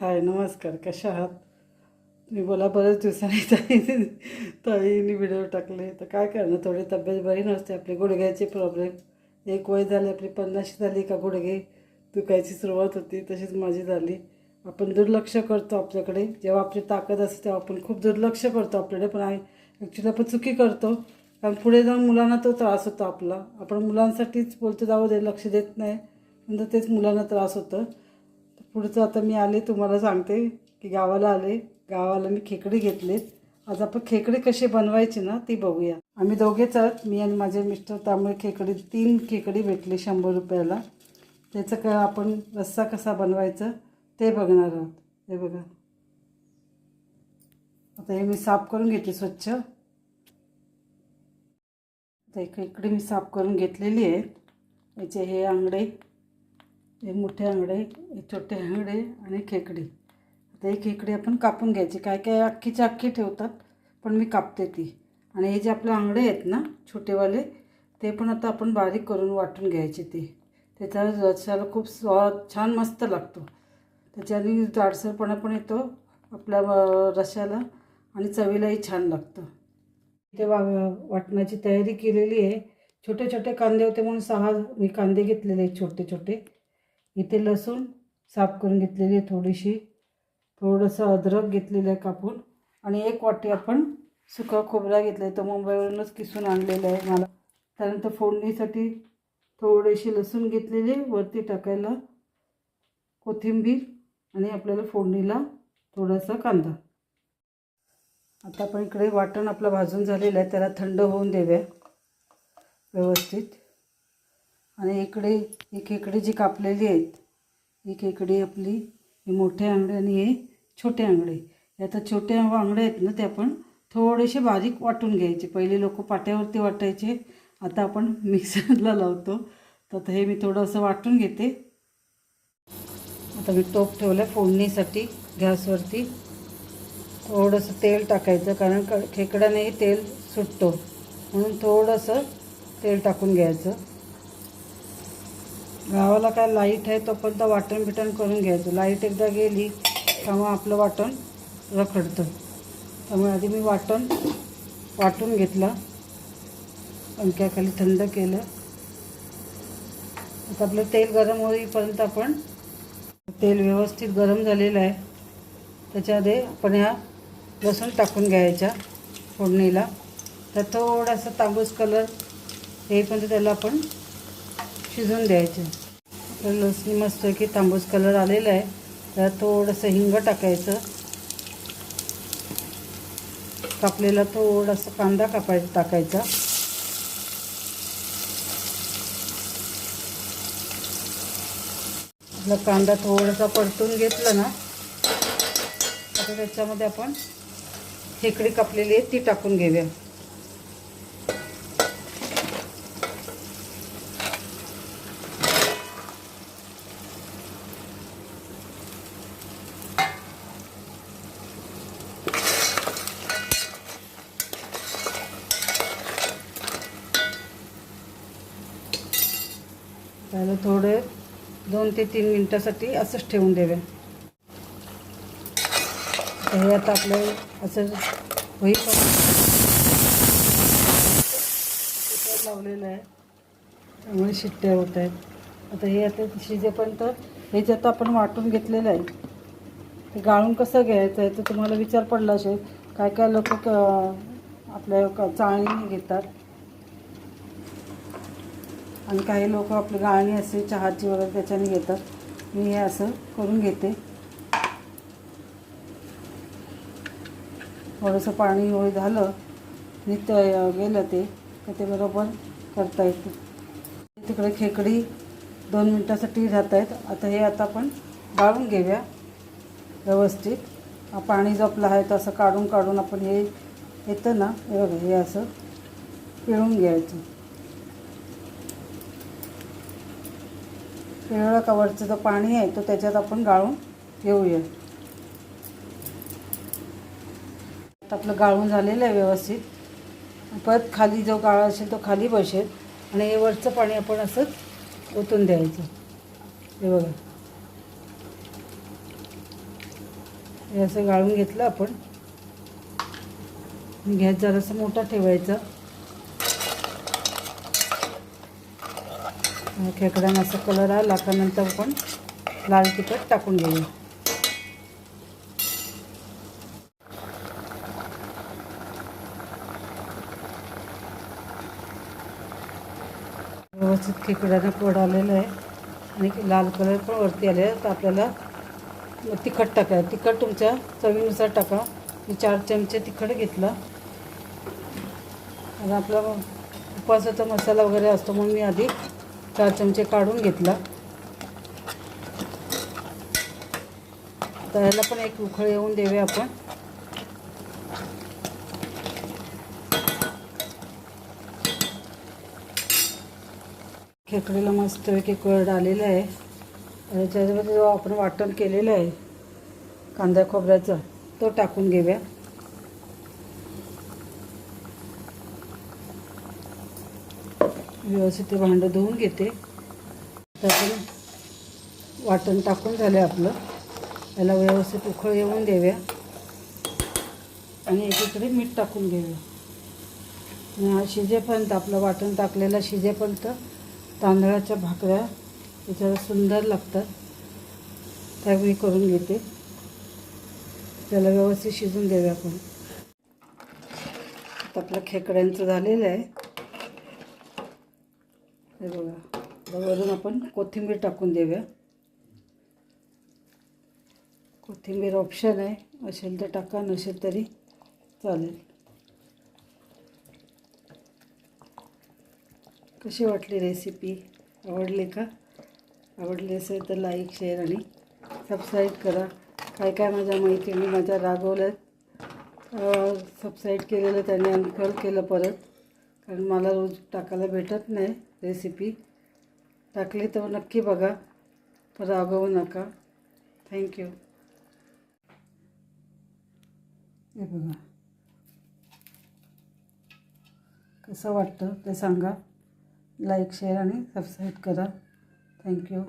हाय नमस्कार कशा आहात? तुम्ही बोला बऱ्याच दिवसांनी ताई ताईने व्हिडिओ टाकले. तर काय करणार? थोडी तब्येत बरी नसते आपली गुडघ्याचे प्रॉब्लेम एक वय झाले आपली पन्नाशी झाली का गुडघे? दुखायची सुरुवात होती तशीच माझी झाली. आपण दुर्लक्ष करतो आपल्याकडे. जेव्हा आपली ताकद असते तेव्हा आपण खूप दुर्लक्ष करतो आपल्याकडे. पण आहे ॲक्च्युली आपण चुकी करतो. कारण पुढे जाऊन मुलांना तो त्रास होतो आपला. आपण मुलांसाठीच बोलतो जाऊ दे लक्ष देत नाही. नंतर तेच मुलांना त्रास होतं. पुढचं आता मी आले तुम्हाला सांगते की गावाला आले. गावाला मी खेकडे घेतलेत. आज आपण खेकडे कसे बनवायचे ना ती बघूया. आम्ही दोघेच आहोत. मी आणि माझे मिस्टर त्यामुळे खेकडे तीन खेकडी भेटली शंभर रुपयाला. त्याचं का आपण रस्सा कसा बनवायचा ते बघणार आहोत. हे बघा. आता हे मी साफ करून घेते स्वच्छ. आता एक खेकडी मी साफ करून घेतलेली आहे याचे हे आंगडे हे मोठे आंगडे हे छोटे आंगडे आणि खेकडी. आता ही खेकडी आपण कापून घ्यायची. काय काय अख्खीच्या अख्खी ठेवतात पण मी कापते ती. आणि हे जे आपले आंगडे आहेत ना छोटेवाले ते पण आता आपण बारीक करून वाटून घ्यायचे ते. त्याचा रसाला खूप स्वाद छान मस्त लागतो. त्याच्याने जाडसरपणा पण येतो आपल्या रशाला आणि चवीलाही छान लागतं. ते वा वाटण्याची तयारी केलेली आहे. छोटे छोटे कांदे होते म्हणून सहा मी कांदे घेतलेले आहेत छोटे छोटे इथे लसूण साफ करून घेतलेली आहे थोडीशी. थोडंसं अद्रक घेतलेलं आहे कापून. आणि एक वाटी आपण सुका खोबरा घेतला आहे तो मुंबईवरूनच किसून आणलेला आहे मला. त्यानंतर फोडणीसाठी थोडीशी लसूण घेतलेली. आहे वरती टाकायला कोथिंबीर आणि आपल्याला फोडणीला थोडासा कांदा. आता आपण इकडे वाटण आपलं भाजून झालेलं आहे. त्याला थंड होऊन देऊया व्यवस्थित. आणि इकडे ही खेकडी जी कापलेली आहेत ही खेकडी आपली ही मोठे आंगडे आणि हे छोटे आंगडे हे आता छोटे आंगडे आहेत ना ते आपण थोडेसे बारीक वाटून घ्यायचे. पहिले लोक पाट्यावरती वाटायचे. आता आपण मिक्सरला लावतो. तर हे मी थोडंसं वाटून घेते. आता मी टोप ठेवलं फोडणीसाठी गॅसवरती. थोडंसं तेल टाकायचं कारण क खेकड्यानेही तेल सुटतो. म्हणून थोडंसं तेल टाकून घ्यायचं. गावाला काय लाइट आहे तोपर्यंत वाटण बिटण करून घ्यायचं. लाइट एकदा गेली तेव्हा आपलं वाटण रखडतं. त्यामुळे आधी मी वाटण वाटून घेतलं. पंख्याखाली थंड केलं. आता आपलं तेल गरम होईपर्यंत आपण तेल व्यवस्थित गरम झालेलं आहे. त्याच्यामध्ये आपण ह्या लसूण टाकून घ्यायच्या फोडणीला. तर थोडासा तांबूस कलर येईपर्यंत त्याला आपण शिजून द्यायचे. आपलं लसणी मस्त की तांबूस कलर आलेला आहे. त्यात थोडंसं हिंग टाकायचं. कापलेला थोडासा कांदा कापाय टाकायचा. आपला कांदा थोडासा परतून घेतला ना आता त्याच्यामध्ये आपण खेकडी कापलेली आहे ती टाकून घेऊया. त्याला थोडे दोन ते तीन मिनटासाठी असंच ठेवून द्यावे हे आता आपलं असं होईल लावलेलं आहे. त्यामुळे शिट्ट्या होत आहेत. आता हे आता शिजेपर्यंत हे जे आता आपण वाटून घेतलेलं आहे ते गाळून कसं घ्यायचं आहे तर तुम्हाला विचार पडला असेल. काय काय लोक आपल्या चाळणी घेतात. आणि काही लोक आपली गाळणी असते चहाची वगैरे त्याच्याने घेतात. मी हे असं करून घेते. थोडंसं पाणी होळी झालं नित गेलं ते तर ते बरोबर करता येते. तिकडे खेकडी दोन मिनटासाठी राहत आहेत. आता हे आता आपण गाळून घेऊया व्यवस्थित. पाणी जो आपलं आहे तर असं काढून काढून आपण हे येतं ना हे बघा हे असं पिळून घ्यायचं. पिवळं कवरचं जो पाणी आहे तो त्याच्यात आपण गाळून घेऊया. आपलं गाळून झालेलं आहे व्यवस्थित. परत खाली जो गाळा असेल तो खाली बसेल. आणि हे वरचं पाणी आपण असंच ओतून द्यायचं. हे बघा. हे असं गाळून घेतलं आपण. गॅस जरासा मोठा ठेवायचा. खेकड्यानं असा कलर आला का नंतर आपण लाल तिखट टाकून घेऊया व्यवस्थित खेकड्यानं कोड आलेलं आहे. आणि लाल कलर पण वरती आले तर आपल्याला तिखट टाका तिखट तुमच्या चवीनुसार टाका. मी चार चमचे तिखट घेतलं. आणि आपला उपवासाचा मसाला वगैरे असतो म्हणून मी आधी चार चमचे काढून घेतला. तर ह्याला पण एक उखळ येऊन देऊया आपण. खेकडीला मस्तपैकी कळड आलेलं आहे. आणि त्याच्यामध्ये जो आपण वाटण केलेलं आहे कांदा खोबऱ्याचा तो टाकून घेऊया. व्यवस्थित ते भांडं धुवून घेते. त्यातून वाटण टाकून झालं आपलं. याला व्यवस्थित उखळ येऊन देऊया. आणि एकीकडे मीठ टाकून घेऊया. शिजेपर्यंत आपलं वाटण टाकलेलं शिजेपर्यंत तांदळाच्या भाकऱ्या त्याच्यावर सुंदर लागतात. त्या मी करून घेते. त्याला व्यवस्थित शिजून देऊया आपण. आपलं खेकड्यांचं झालेलं आहे. हे बघा. वरून आपण कोथिंबीर टाकून देऊया. कोथिंबीर ऑप्शन आहे. असेल तर टाका नसेल तरी चालेल. कशी वाटली रेसिपी आवडली का? आवडली असेल तर लाईक शेअर आणि सबस्क्राईब करा. काय काय माझ्या मैत्रिणी माझ्या रागवल्यात सबस्क्राईब केलेलं त्यांनी अनफॉलो केलं परत. कारण मला रोज टाकायला भेटत नाही. रेसिपी टाकली तर नक्की बघा. पण रागवू नका. थँक्यू हे बघा. कसं वाटतं ते सांगा. लाईक शेअर आणि सबस्क्राईब करा. Thank you